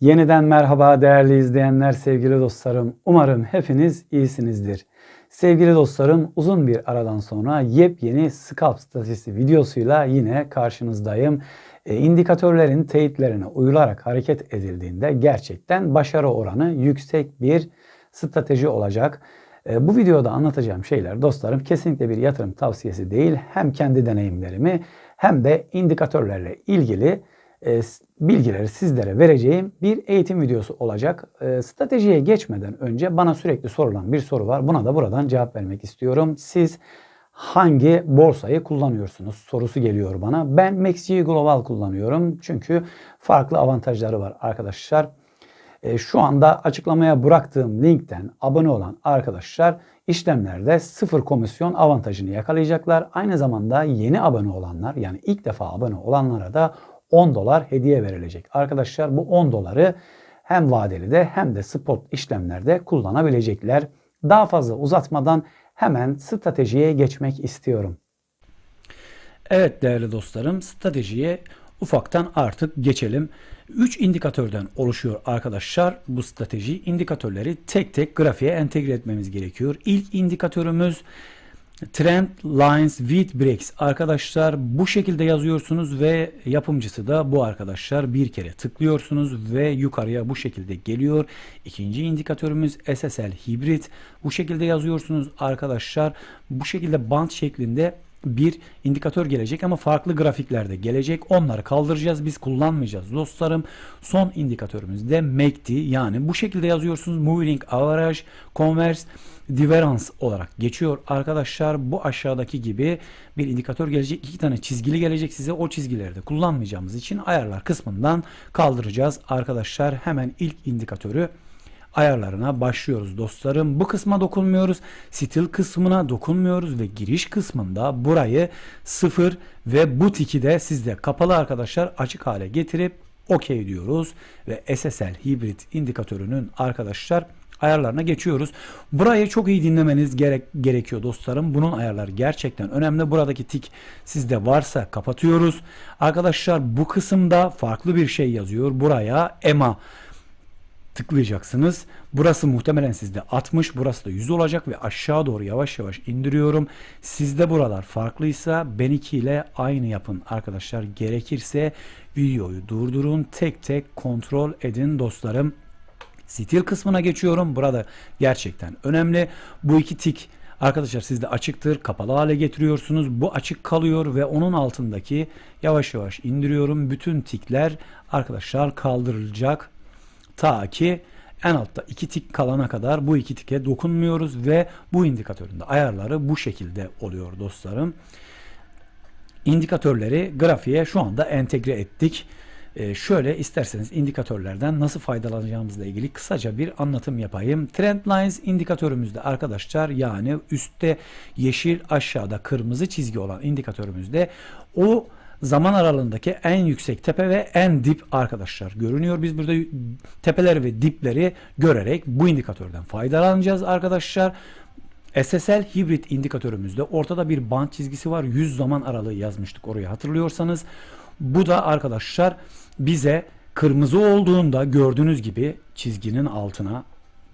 Yeniden merhaba değerli izleyenler, sevgili dostlarım. Umarım hepiniz iyisinizdir. Sevgili dostlarım, uzun bir aradan sonra yepyeni scalp statisi videosuyla yine karşınızdayım. E, indikatörlerin teyitlerine uyularak hareket edildiğinde gerçekten başarı oranı yüksek bir strateji olacak. E, bu videoda anlatacağım şeyler dostlarım kesinlikle bir yatırım tavsiyesi değil. Hem kendi deneyimlerimi hem de indikatörlerle ilgili e, bilgileri sizlere vereceğim bir eğitim videosu olacak. E, stratejiye geçmeden önce bana sürekli sorulan bir soru var. Buna da buradan cevap vermek istiyorum. Siz hangi borsayı kullanıyorsunuz sorusu geliyor bana. Ben MaxG Global kullanıyorum. Çünkü farklı avantajları var arkadaşlar. E, şu anda açıklamaya bıraktığım linkten abone olan arkadaşlar işlemlerde sıfır komisyon avantajını yakalayacaklar. Aynı zamanda yeni abone olanlar yani ilk defa abone olanlara da 10 dolar hediye verilecek. Arkadaşlar bu 10 doları hem vadeli de hem de spot işlemlerde kullanabilecekler. Daha fazla uzatmadan hemen stratejiye geçmek istiyorum. Evet değerli dostlarım stratejiye ufaktan artık geçelim. 3 indikatörden oluşuyor arkadaşlar bu strateji. İndikatörleri tek tek grafiğe entegre etmemiz gerekiyor. İlk indikatörümüz Trend Lines with Breaks arkadaşlar bu şekilde yazıyorsunuz ve yapımcısı da bu arkadaşlar. Bir kere tıklıyorsunuz ve yukarıya bu şekilde geliyor. İkinci indikatörümüz SSL Hibrit bu şekilde yazıyorsunuz arkadaşlar. Bu şekilde band şeklinde bir indikatör gelecek ama farklı grafiklerde gelecek. Onları kaldıracağız. Biz kullanmayacağız dostlarım. Son indikatörümüz de MACD yani bu şekilde yazıyorsunuz. Moving Average, Converse, Divergence olarak geçiyor. Arkadaşlar bu aşağıdaki gibi bir indikatör gelecek. iki tane çizgili gelecek size. O çizgileri de kullanmayacağımız için ayarlar kısmından kaldıracağız. Arkadaşlar hemen ilk indikatörü ayarlarına başlıyoruz dostlarım. Bu kısma dokunmuyoruz. Stil kısmına dokunmuyoruz ve giriş kısmında burayı sıfır ve bu tiki de sizde kapalı arkadaşlar açık hale getirip OK diyoruz ve SSL hibrit indikatörünün arkadaşlar ayarlarına geçiyoruz. Burayı çok iyi dinlemeniz gerek, gerekiyor dostlarım. Bunun ayarları gerçekten önemli. Buradaki tik sizde varsa kapatıyoruz. Arkadaşlar bu kısımda farklı bir şey yazıyor. Buraya EMA tıklayacaksınız. Burası muhtemelen sizde 60, burası da 100 olacak ve aşağı doğru yavaş yavaş indiriyorum. Sizde buralar farklıysa ben 2 ile aynı yapın arkadaşlar. Gerekirse videoyu durdurun, tek tek kontrol edin dostlarım. Stil kısmına geçiyorum. Burada gerçekten önemli. Bu iki tik arkadaşlar sizde açıktır. Kapalı hale getiriyorsunuz. Bu açık kalıyor ve onun altındaki yavaş yavaş indiriyorum. Bütün tikler arkadaşlar kaldırılacak. Ta ki en altta iki tik kalana kadar bu iki tike dokunmuyoruz ve bu indikatörün de ayarları bu şekilde oluyor dostlarım. İndikatörleri grafiğe şu anda entegre ettik. Ee, şöyle isterseniz indikatörlerden nasıl faydalanacağımızla ilgili kısaca bir anlatım yapayım. Trendlines indikatörümüzde arkadaşlar yani üstte yeşil aşağıda kırmızı çizgi olan indikatörümüzde o zaman aralığındaki en yüksek tepe ve en dip arkadaşlar görünüyor. Biz burada tepeleri ve dipleri görerek bu indikatörden faydalanacağız arkadaşlar. SSL hibrit indikatörümüzde ortada bir band çizgisi var. 100 zaman aralığı yazmıştık oraya hatırlıyorsanız. Bu da arkadaşlar bize kırmızı olduğunda gördüğünüz gibi çizginin altına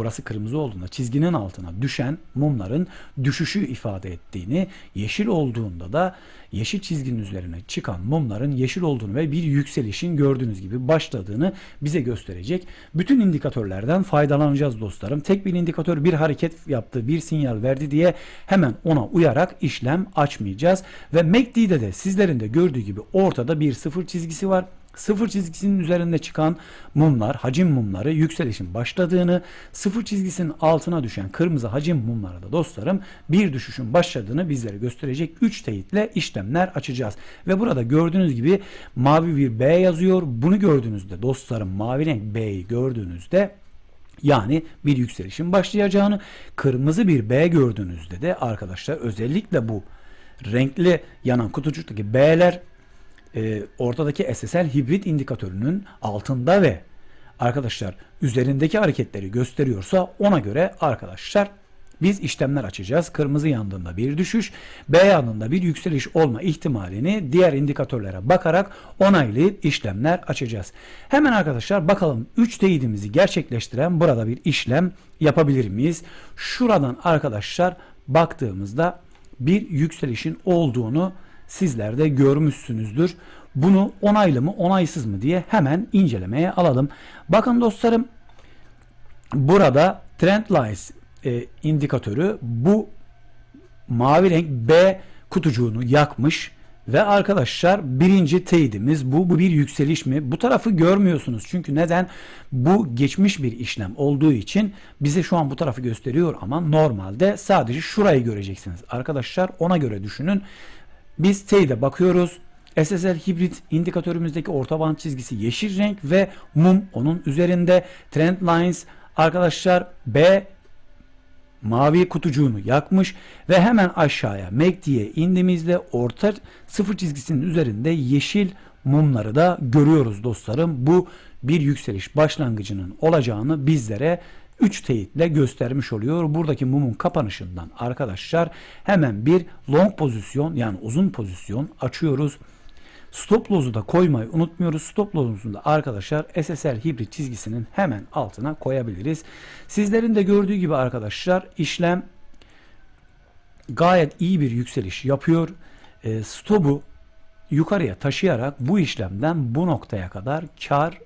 burası kırmızı olduğunda çizginin altına düşen mumların düşüşü ifade ettiğini, yeşil olduğunda da yeşil çizginin üzerine çıkan mumların yeşil olduğunu ve bir yükselişin gördüğünüz gibi başladığını bize gösterecek. Bütün indikatörlerden faydalanacağız dostlarım. Tek bir indikatör bir hareket yaptı, bir sinyal verdi diye hemen ona uyarak işlem açmayacağız. Ve MACD'de de sizlerin de gördüğü gibi ortada bir sıfır çizgisi var. Sıfır çizgisinin üzerinde çıkan mumlar, hacim mumları yükselişin başladığını, sıfır çizgisinin altına düşen kırmızı hacim mumları da dostlarım bir düşüşün başladığını bizlere gösterecek 3 teyitle işlemler açacağız. Ve burada gördüğünüz gibi mavi bir B yazıyor. Bunu gördüğünüzde dostlarım mavi renk B'yi gördüğünüzde yani bir yükselişin başlayacağını, kırmızı bir B gördüğünüzde de arkadaşlar özellikle bu renkli yanan kutucuktaki B'ler e, ortadaki SSL hibrit indikatörünün altında ve arkadaşlar üzerindeki hareketleri gösteriyorsa ona göre arkadaşlar biz işlemler açacağız. Kırmızı yandığında bir düşüş, B yandığında bir yükseliş olma ihtimalini diğer indikatörlere bakarak onaylayıp işlemler açacağız. Hemen arkadaşlar bakalım 3 teyidimizi gerçekleştiren burada bir işlem yapabilir miyiz? Şuradan arkadaşlar baktığımızda bir yükselişin olduğunu sizler de görmüşsünüzdür. Bunu onaylı mı onaysız mı diye hemen incelemeye alalım. Bakın dostlarım burada Trendlines e, indikatörü bu mavi renk B kutucuğunu yakmış ve arkadaşlar birinci teyidimiz bu, bu bir yükseliş mi? Bu tarafı görmüyorsunuz. Çünkü neden? Bu geçmiş bir işlem olduğu için bize şu an bu tarafı gösteriyor ama normalde sadece şurayı göreceksiniz. Arkadaşlar ona göre düşünün. Biz teyide bakıyoruz. SSL hibrit indikatörümüzdeki orta band çizgisi yeşil renk ve mum onun üzerinde trend lines arkadaşlar B mavi kutucuğunu yakmış ve hemen aşağıya MACD'ye indiğimizde orta sıfır çizgisinin üzerinde yeşil mumları da görüyoruz dostlarım. Bu bir yükseliş başlangıcının olacağını bizlere 3 teyitle göstermiş oluyor. Buradaki mumun kapanışından arkadaşlar hemen bir long pozisyon yani uzun pozisyon açıyoruz. Stop loss'u da koymayı unutmuyoruz. Stop loss'unu da arkadaşlar SSL hibrit çizgisinin hemen altına koyabiliriz. Sizlerin de gördüğü gibi arkadaşlar işlem gayet iyi bir yükseliş yapıyor. E, stop'u yukarıya taşıyarak bu işlemden bu noktaya kadar kar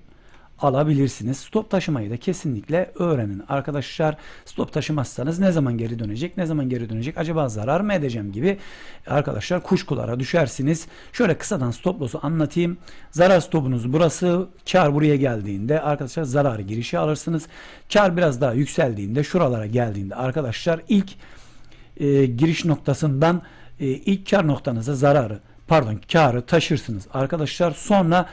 alabilirsiniz. Stop taşımayı da kesinlikle öğrenin arkadaşlar. Stop taşımazsanız ne zaman geri dönecek, ne zaman geri dönecek, acaba zarar mı edeceğim gibi arkadaşlar kuşkulara düşersiniz. Şöyle kısadan stop loss'u anlatayım. Zarar stopunuz burası. Kar buraya geldiğinde arkadaşlar zararı girişe alırsınız. Kar biraz daha yükseldiğinde şuralara geldiğinde arkadaşlar ilk e, giriş noktasından e, ilk kar noktanıza zararı pardon karı taşırsınız arkadaşlar. Sonra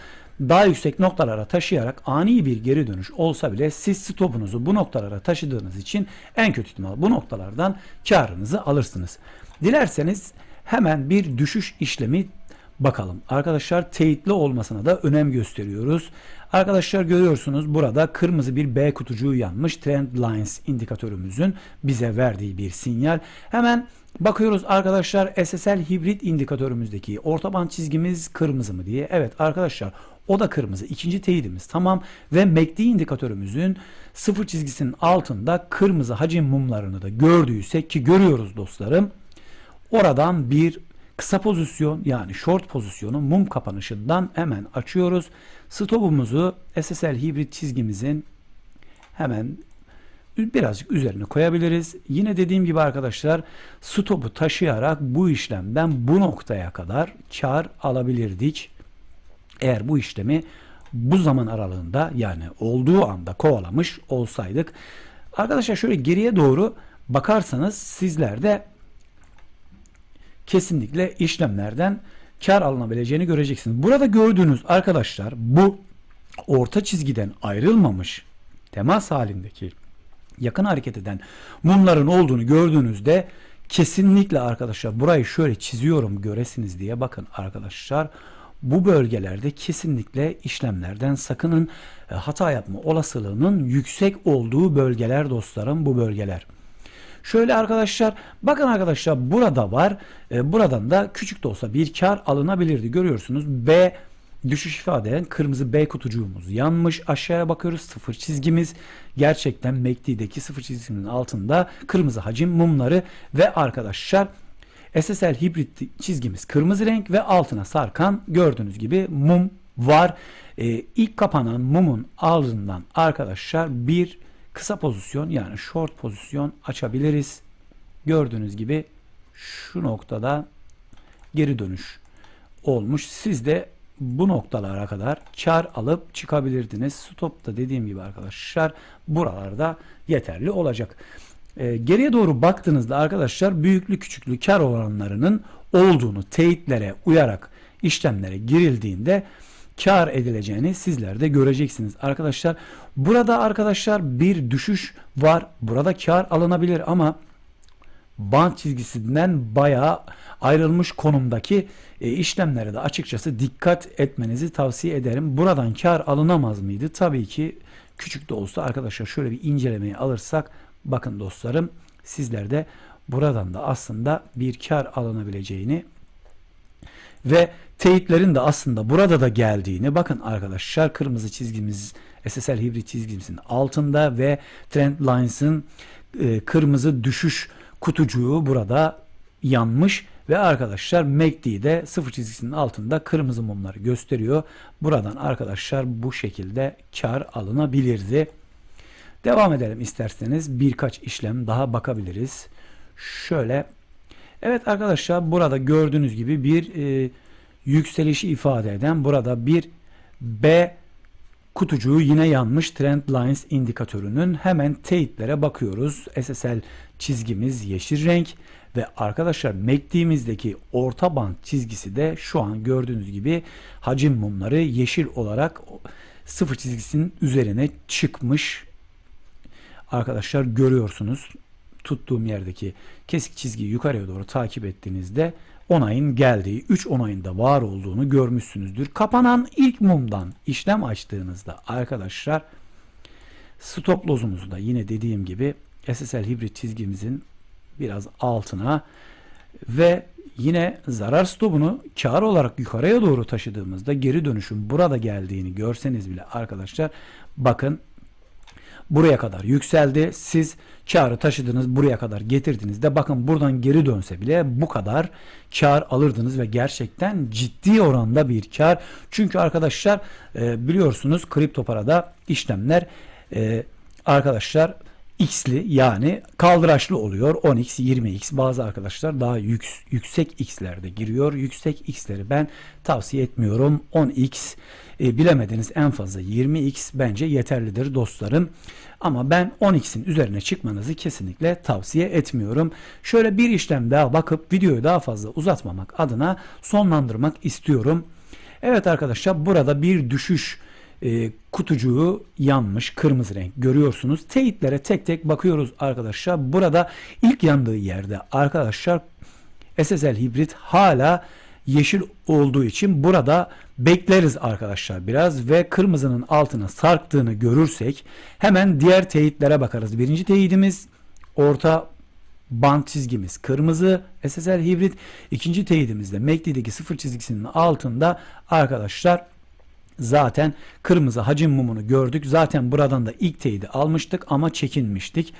daha yüksek noktalara taşıyarak ani bir geri dönüş olsa bile siz stopunuzu bu noktalara taşıdığınız için en kötü ihtimal bu noktalardan karınızı alırsınız. Dilerseniz hemen bir düşüş işlemi bakalım. Arkadaşlar teyitli olmasına da önem gösteriyoruz. Arkadaşlar görüyorsunuz burada kırmızı bir B kutucuğu yanmış. Trend Lines indikatörümüzün bize verdiği bir sinyal. Hemen bakıyoruz arkadaşlar SSL hibrit indikatörümüzdeki orta band çizgimiz kırmızı mı diye. Evet arkadaşlar o da kırmızı. İkinci teyidimiz tamam ve MACD indikatörümüzün sıfır çizgisinin altında kırmızı hacim mumlarını da gördüysek ki görüyoruz dostlarım. Oradan bir kısa pozisyon yani short pozisyonu mum kapanışından hemen açıyoruz. Stopumuzu SSL hibrit çizgimizin hemen birazcık üzerine koyabiliriz. Yine dediğim gibi arkadaşlar stopu taşıyarak bu işlemden bu noktaya kadar kar alabilirdik. Eğer bu işlemi bu zaman aralığında yani olduğu anda kovalamış olsaydık. Arkadaşlar şöyle geriye doğru bakarsanız sizler de kesinlikle işlemlerden kar alınabileceğini göreceksiniz. Burada gördüğünüz arkadaşlar bu orta çizgiden ayrılmamış temas halindeki yakın hareket eden mumların olduğunu gördüğünüzde kesinlikle arkadaşlar burayı şöyle çiziyorum göresiniz diye bakın arkadaşlar bu bölgelerde kesinlikle işlemlerden sakının e, hata yapma olasılığının yüksek olduğu bölgeler dostlarım bu bölgeler. Şöyle arkadaşlar bakın arkadaşlar burada var. E, buradan da küçük de olsa bir kar alınabilirdi. Görüyorsunuz B düşüş ifade eden kırmızı B kutucuğumuz yanmış. Aşağıya bakıyoruz sıfır çizgimiz gerçekten MACD'deki sıfır çizginin altında kırmızı hacim mumları ve arkadaşlar SSL hibrit çizgimiz kırmızı renk ve altına sarkan gördüğünüz gibi mum var. Ee, ilk kapanan mumun ağzından arkadaşlar bir kısa pozisyon yani short pozisyon açabiliriz. Gördüğünüz gibi şu noktada geri dönüş olmuş. Siz de bu noktalara kadar kar alıp çıkabilirdiniz. Stop da dediğim gibi arkadaşlar buralarda yeterli olacak. E, geriye doğru baktığınızda arkadaşlar büyüklü küçüklü kar oranlarının olduğunu teyitlere uyarak işlemlere girildiğinde kar edileceğini sizler de göreceksiniz. Arkadaşlar burada arkadaşlar bir düşüş var. Burada kar alınabilir ama bant çizgisinden bayağı ayrılmış konumdaki e, işlemlere de açıkçası dikkat etmenizi tavsiye ederim. Buradan kar alınamaz mıydı? Tabii ki küçük de olsa arkadaşlar şöyle bir incelemeyi alırsak bakın dostlarım sizler de buradan da aslında bir kar alınabileceğini ve teyitlerin de aslında burada da geldiğini bakın arkadaşlar kırmızı çizgimiz SSL hibrit çizgimizin altında ve Trendlines'ın e, kırmızı düşüş kutucuğu burada yanmış ve arkadaşlar MACD'de sıfır çizgisinin altında kırmızı mumları gösteriyor. Buradan arkadaşlar bu şekilde kar alınabilirdi. Devam edelim isterseniz birkaç işlem daha bakabiliriz. Şöyle evet arkadaşlar burada gördüğünüz gibi bir e, yükselişi ifade eden burada bir B kutucuğu yine yanmış Trend Lines indikatörünün hemen teyitlere bakıyoruz. SSL çizgimiz yeşil renk ve arkadaşlar MACD'mizdeki orta band çizgisi de şu an gördüğünüz gibi hacim mumları yeşil olarak sıfır çizgisinin üzerine çıkmış. Arkadaşlar görüyorsunuz tuttuğum yerdeki kesik çizgiyi yukarıya doğru takip ettiğinizde onayın geldiği 3 onayında var olduğunu görmüşsünüzdür. Kapanan ilk mumdan işlem açtığınızda arkadaşlar stop loss'umuzu da yine dediğim gibi SSL hibrit çizgimizin biraz altına ve yine zarar stopunu kar olarak yukarıya doğru taşıdığımızda geri dönüşün burada geldiğini görseniz bile arkadaşlar bakın buraya kadar yükseldi. Siz karı taşıdınız buraya kadar getirdiniz de bakın buradan geri dönse bile bu kadar kar alırdınız ve gerçekten ciddi oranda bir kar. Çünkü arkadaşlar e, biliyorsunuz kripto parada işlemler e, arkadaşlar x'li yani kaldıraçlı oluyor. 10x, 20x bazı arkadaşlar daha yük, yüksek x'lerde giriyor. Yüksek x'leri ben tavsiye etmiyorum. 10x e, bilemediniz en fazla 20x bence yeterlidir dostlarım. Ama ben 10x'in üzerine çıkmanızı kesinlikle tavsiye etmiyorum. Şöyle bir işlem daha bakıp videoyu daha fazla uzatmamak adına sonlandırmak istiyorum. Evet arkadaşlar burada bir düşüş e, kutucuğu yanmış kırmızı renk görüyorsunuz. Teyitlere tek tek bakıyoruz arkadaşlar. Burada ilk yandığı yerde arkadaşlar SSL hibrit hala yeşil olduğu için burada bekleriz arkadaşlar biraz ve kırmızının altına sarktığını görürsek hemen diğer teyitlere bakarız. Birinci teyidimiz orta bant çizgimiz kırmızı SSL hibrit. İkinci teyidimizde MACD'deki sıfır çizgisinin altında arkadaşlar zaten kırmızı hacim mumunu gördük. Zaten buradan da ilk teyidi almıştık ama çekinmiştik.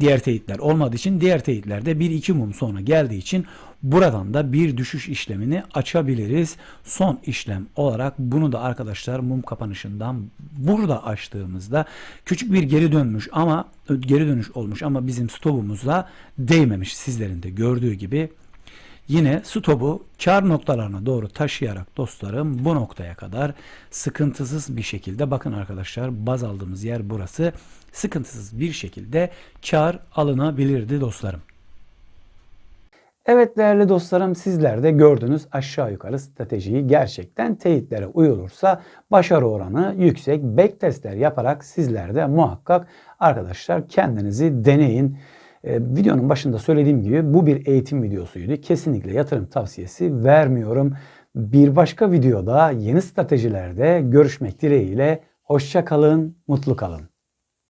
Diğer teyitler olmadığı için diğer teyitlerde bir iki mum sonra geldiği için buradan da bir düşüş işlemini açabiliriz. Son işlem olarak bunu da arkadaşlar mum kapanışından burada açtığımızda küçük bir geri dönmüş ama geri dönüş olmuş ama bizim stopumuza değmemiş sizlerin de gördüğü gibi Yine stopu kar noktalarına doğru taşıyarak dostlarım bu noktaya kadar sıkıntısız bir şekilde bakın arkadaşlar baz aldığımız yer burası sıkıntısız bir şekilde kar alınabilirdi dostlarım. Evet değerli dostlarım sizler de gördünüz aşağı yukarı stratejiyi gerçekten teyitlere uyulursa başarı oranı yüksek backtestler yaparak sizler de muhakkak arkadaşlar kendinizi deneyin. Ee, videonun başında söylediğim gibi bu bir eğitim videosuydu. Kesinlikle yatırım tavsiyesi vermiyorum. Bir başka videoda yeni stratejilerde görüşmek dileğiyle. Hoşça kalın, mutlu kalın.